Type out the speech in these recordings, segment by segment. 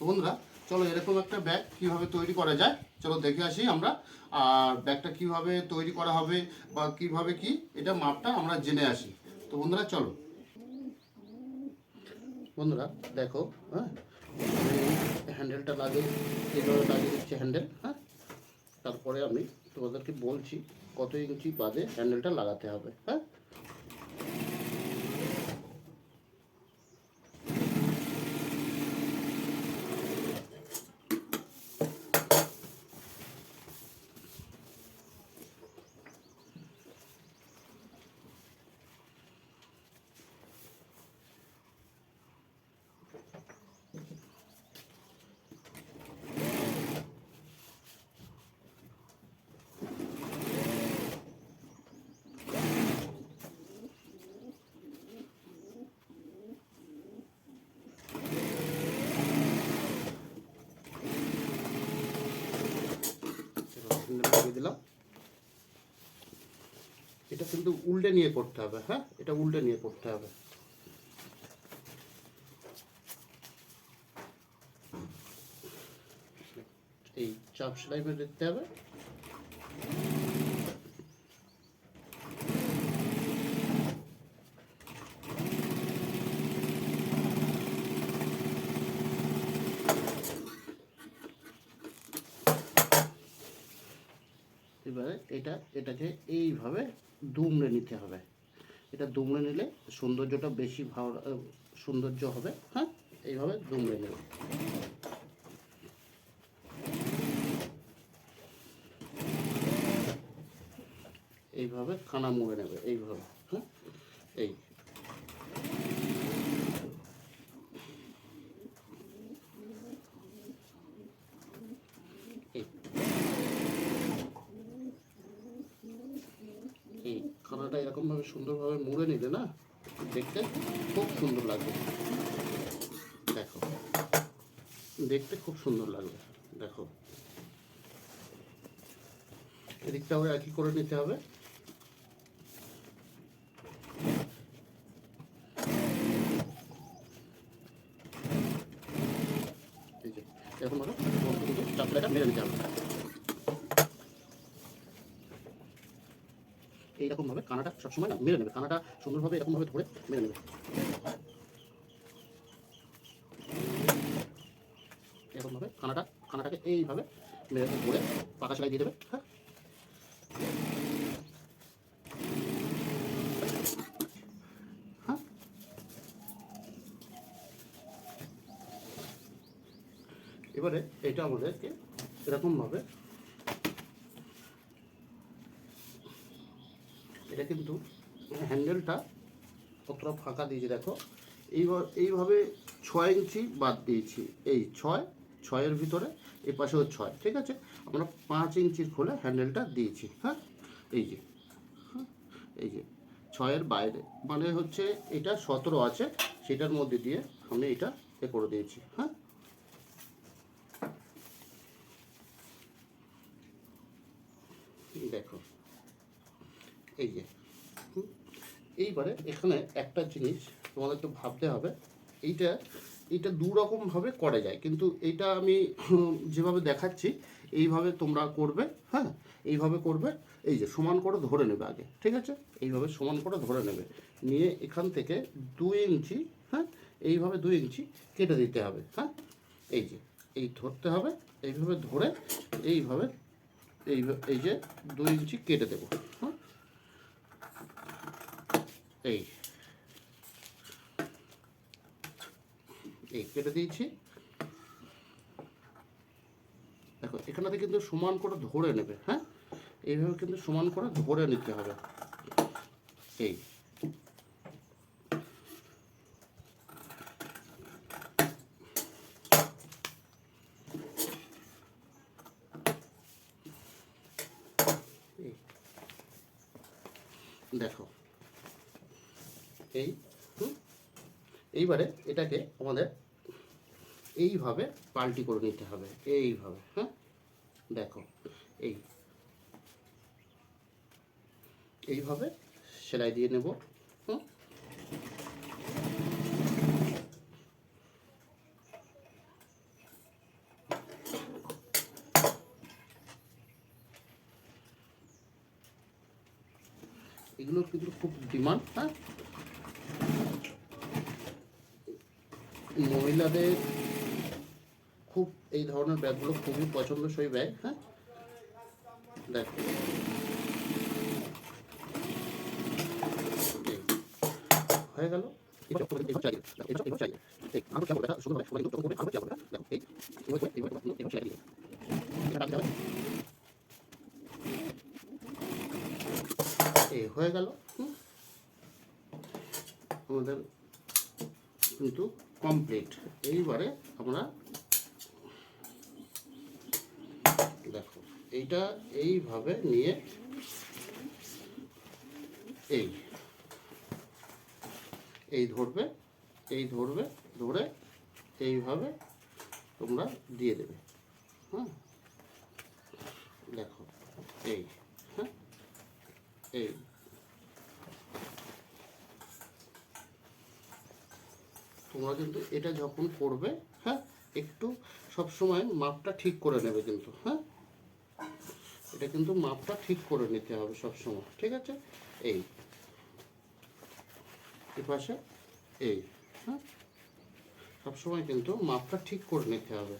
তো বন্ধুরা, চলো এরকম একটা ব্যাগ কীভাবে তৈরি করা যায়? চলো দেখে আসি আমরা। আর ব্যাগটা কীভাবে তৈরি করা হবে বা কীভাবে কি, এটা মাপটা আমরা জেনে আসি। তো বন্ধুরা, চলো। বন্ধুরা, দেখো হ্যাঁ? হ্যান্ডেলটা লাগে এইভাবে লাগিয়ে দিচ্ছি হ্যান্ডেল হ্যাঁ? তারপরে আমি তোমাদেরকে বলছি কত ইঞ্চি বাদে হ্যান্ডেলটা লাগাতে হবে হ্যাঁ? লাগিয়ে দিলাম। এটা কিন্তু উল্টে নিয়ে করতে হবে হ্যাঁ? এটা উল্টে নিয়ে করতে হবে। এই চাপ সেলাই দিতে হবে। এবারে এটা, এটাকে এইভাবে দুমড়ে নিতে হবে। এটা দুমড়ে নিলে সৌন্দর্যটা বেশি ভালো সৌন্দর্য হবে। হ্যাঁ এইভাবে দুমড়ে নেবে। এইভাবে খানা মুড়ে নেবে, এইভাবে। হ্যাঁ এই। খানাটা এরকমভাবে সুন্দরভাবে মুড়ে নিলে না, দেখতে খুব সুন্দর লাগবে। দেখো, দেখতে খুব সুন্দর লাগবে। দেখো। এদিকটাও একই করে নিতে হবে। যে এরকমভাবে চাপলাটা মেরে নিতে হবে। এইরকম ভাবে কানাটা সবসময় মেরে নেবে। কানাটা সুন্দরভাবে এরকম ভাবে ধরে মেরে নেবে। এরকম ভাবে কানাটা, কানাটাকে এইভাবে মেরে ধরে পাকা সেলাই দিয়ে দেবে। হ্যাঁ। হ্যাঁ। এবারে এটা আমাদেরকে এরকম এটা কিন্তু হ্যান্ডেলটা কতটা ফাঁকা দিয়েছি দেখো। এইবার এইভাবে ছয় ইঞ্চি বাদ দিয়েছি। এই ছয় ছয়ের ভিতরে এই পাশেও ছয় ঠিক আছে? আমরা পাঁচ ইঞ্চির খোলে হ্যান্ডেলটা দিয়েছি হ্যাঁ? এই যে হ্যাঁ, এই যে ছয়ের বাইরে। মানে হচ্ছে এটা সতেরো আছে সেটার মধ্যে দিয়ে আমি এটা এ করে দিয়েছি হ্যাঁ দেখো এই যে এইবারে এখানে একটা জিনিস তোমাদের একটু ভাবতে হবে, এইটা এইটা দু রকমভাবে করা যায়, কিন্তু এইটা আমি যেভাবে দেখাচ্ছি, এইভাবে তোমরা করবে হ্যাঁ এইভাবে করবে, এই যে সমান করে ধরে নেবে আগে, ঠিক আছে? এইভাবে সমান করে ধরে নেবে, নিয়ে এখান থেকে দুই ইঞ্চি হ্যাঁ এইভাবে দুই ইঞ্চি কেটে দিতে হবে হ্যাঁ? এই যে, এই ধরতে হবে, এইভাবে ধরে, এইভাবে, এই এই যে দুই ইঞ্চি কেটে দেবো হ্যাঁ? এই। এই কেটে দিয়েছি। দেখো এখানে কিন্তু সমান করে ধরে নেবে হ্যাঁ? এইভাবে কিন্তু সমান করে ধরে নিতে হবে। এই। দেখো এই এইবারে এটাকে আমাদের এইভাবে পাল্টি করে নিতে হবে, এইভাবে হ্যাঁ দেখো, এই। এইভাবে সেলাই দিয়ে নেব, হুম? এগুলোর কিন্তু খুব ডিমান্ড হ্যাঁ? মহিলাদের খুব এই ধরনের ব্যাগগুলো খুবই পছন্দসই ব্যাগ হ্যাঁ? দেখো। হয়ে গেল। এই হয়ে গেল আমাদের কিন্তু কমপ্লিট এইবারে আমরা দেখো, এইটা এইভাবে নিয়ে এই এই ধরবে এই ধরবে, ধরে এইভাবে তোমরা দিয়ে দেবে। হ্যাঁ দেখো, এই হ্যাঁ? এই। তোমরা কিন্তু এটা যখন করবে হ্যাঁ একটু সবসময় মাপটা ঠিক করে নেবে কিন্তু হ্যাঁ? এটা কিন্তু মাপটা ঠিক করে নিতে হবে সবসময় ঠিক আছে? এই। এ পাশে, এই হ্যাঁ? সবসময় কিন্তু মাপটা ঠিক করে নিতে হবে।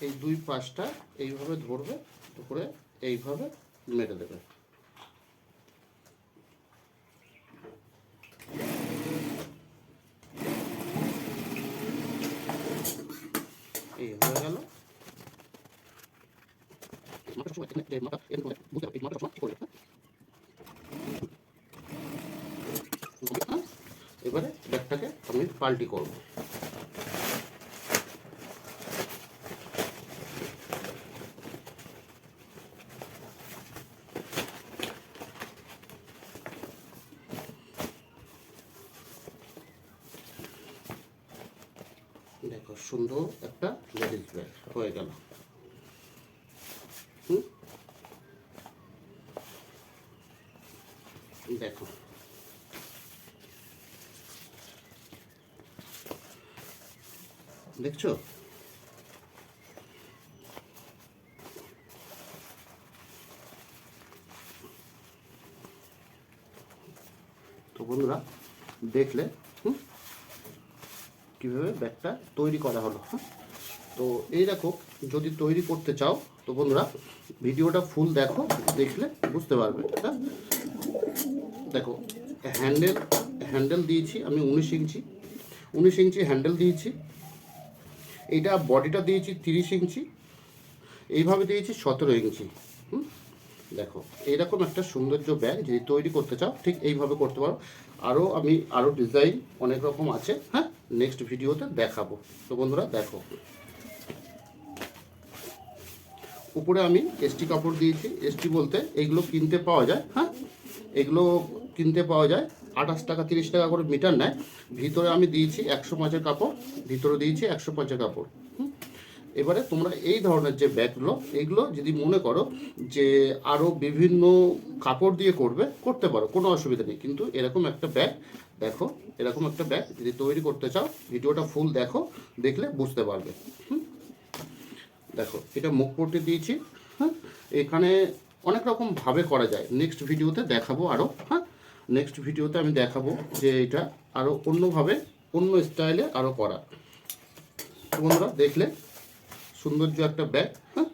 এই দুই পাশটা এইভাবে ধরবে, করে এইভাবে মেরে দেবে এই হয়ে গেল মাথা সময় যে মাথা এর করে বুঝতে হবে এই মাথা সময় ঠিক করবে হ্যাঁ? এবারে ব্যাগটাকে আমি পাল্টি করব দেখো সুন্দর একটা লেডিস ব্যাগ হয়ে গেল? দেখো দেখছ? তো বন্ধুরা, দেখলে, হুম, কীভাবে ব্যাগটা তৈরি করা হলো তো এইরকম যদি তৈরি করতে চাও, তো বন্ধুরা, ভিডিওটা ফুল দেখো, দেখলে বুঝতে পারবে হ্যাঁ? দেখো, হ্যান্ডেল হ্যান্ডেল দিয়েছি আমি উনিশ ইঞ্চি উনিশ ইঞ্চি হ্যান্ডেল দিয়েছি এইটা বডিটা দিয়েছি তিরিশ ইঞ্চি, এইভাবে দিয়েছি সতেরো ইঞ্চি। হুম? দেখো, এরকম একটা সৌন্দর্য ব্যাগ যদি তৈরি করতে চাও, ঠিক এইভাবে করতে পারো। আরও আমি আরও ডিজাইন অনেক রকম আছে হ্যাঁ? নেক্সট ভিডিওতে দেখাবো। তো বন্ধুরা, দেখো। উপরে আমি এসটি কাপড় দিয়েছি। এসটি বলতে এইগুলো কিনতে পাওয়া যায় হ্যাঁ? এগুলো কিনতে পাওয়া যায়। আঠাশ টাকা, তিরিশ টাকা করে মিটার নেয়। ভিতরে আমি দিয়েছি একশো পাঁচের কাপড়, ভিতরে দিয়েছি একশো পাঁচের কাপড়। এবারে তোমরা এই ধরনের যে ব্যাগগুলো এইগুলো যদি মনে করো যে আরও বিভিন্ন কাপড় দিয়ে করবে, করতে পারো, কোনো অসুবিধা নেই। কিন্তু এরকম একটা ব্যাগ, দেখো, এরকম একটা ব্যাগ যদি তৈরি করতে চাও, ভিডিওটা ফুল দেখো, দেখলে বুঝতে পারবে? দেখো, এটা মুখ পট্টি দিয়েছি। হ্যাঁ এখানে অনেক রকম ভাবে করা যায়। নেক্সট ভিডিওতে দেখাবো আরও হ্যাঁ? নেক্সট ভিডিওতে আমি দেখাবো যে এটা আরও অন্যভাবে, অন্য স্টাইলে আরও করা। বন্ধুরা দেখলে সৌন্দর্য একটা ব্যাগ হ্যাঁ?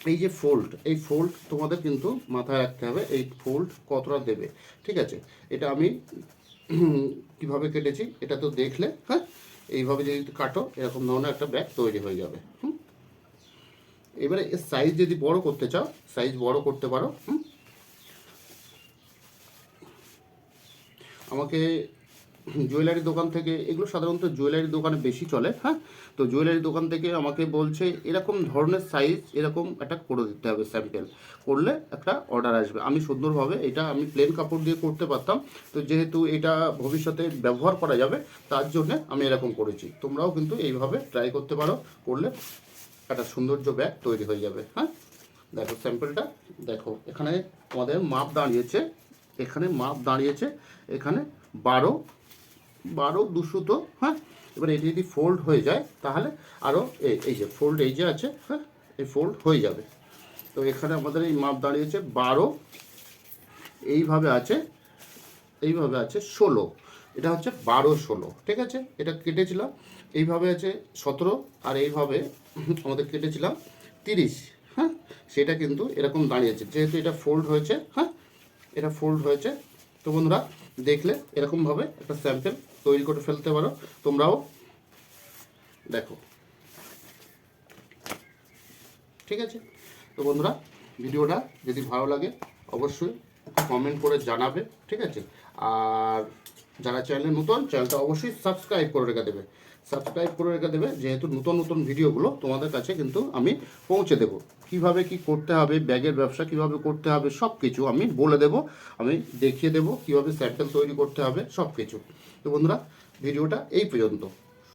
এই যে ফোল্ড এই ফোল্ড তোমাদের কিন্তু মাথায় রাখতে হবে, এই ফোল্ড কতটা দেবে, ঠিক আছে? এটা আমি কীভাবে কেটেছি, এটা তো দেখলে হ্যাঁ? এইভাবে যদি কাটো, এরকম ধরনের একটা ব্যাগ তৈরি হয়ে যাবে, হুম? এবারে এর সাইজ যদি বড় করতে চাও সাইজ বড় করতে পারো, হুম? আমাকে জুয়েলারি দোকান থেকে, এগুলো সাধারণত জুয়েলারি দোকানে বেশি চলে হ্যাঁ? তো জুয়েলারি দোকান থেকে আমাকে বলছে, এরকম ধরনের সাইজ এরকম একটা করে দিতে হবে স্যাম্পেল করলে একটা অর্ডার আসবে। আমি সুন্দরভাবে এটা আমি প্লেন কাপড় দিয়ে করতে পারতাম। তো যেহেতু এটা ভবিষ্যতে ব্যবহার করা যাবে, তার জন্যে আমি এরকম করেছি। তোমরাও কিন্তু এইভাবে ট্রাই করতে পারো, করলে একটা সৌন্দর্য ব্যাগ তৈরি হয়ে যাবে হ্যাঁ? দেখো স্যাম্পেলটা দেখো। এখানে আমাদের মাপ দাঁড়িয়েছে এখানে মাপ দাঁড়িয়েছে, এখানে বারো বারো দুশো তো হ্যাঁ? এবার এটি যদি ফোল্ড হয়ে যায়, তাহলে আরও এই এই যে ফোল্ড এই যে আছে হ্যাঁ? এই ফোল্ড হয়ে যাবে। তো এখানে আমাদের এই মাপ দাঁড়িয়েছে বারো, এইভাবে আছে এইভাবে আছে ষোলো। এটা হচ্ছে বারো ষোলো, ঠিক আছে? এটা কেটেছিলাম, এইভাবে আছে সতেরো, আর এইভাবে আমাদের কেটেছিলাম তিরিশ হ্যাঁ? সেটা কিন্তু এরকম দাঁড়িয়েছে, যেহেতু এটা ফোল্ড হয়েছে হ্যাঁ? এটা ফোল্ড হয়েছে। তো বন্ধুরা, দেখলে এরকমভাবে একটা স্যাম্পেল তৈরি করে ফেলতে পারো। তোমরাও দেখো। ঠিক আছে? তো বন্ধুরা, ভিডিওটা যদি ভালো লাগে, অবশ্যই কমেন্ট করে জানাবে। ঠিক আছে? আর যারা চ্যানেলে নতুন চ্যানেলটা অবশ্যই সাবস্ক্রাইব করে রেখে দেবে। সাবস্ক্রাইব করে রেখে দেবে। যেহেতু নতুন নতুন ভিডিওগুলো তোমাদের কাছে কিন্তু আমি পৌঁছে দেবো। কীভাবে কি করতে হবে, ব্যাগের ব্যবসা কীভাবে করতে হবে সব কিছু আমি বলে দেব। আমি দেখিয়ে দেব কীভাবে স্যান্ডেল তৈরি করতে হবে সব কিছু তো বন্ধুরা ভিডিওটা এই পর্যন্ত।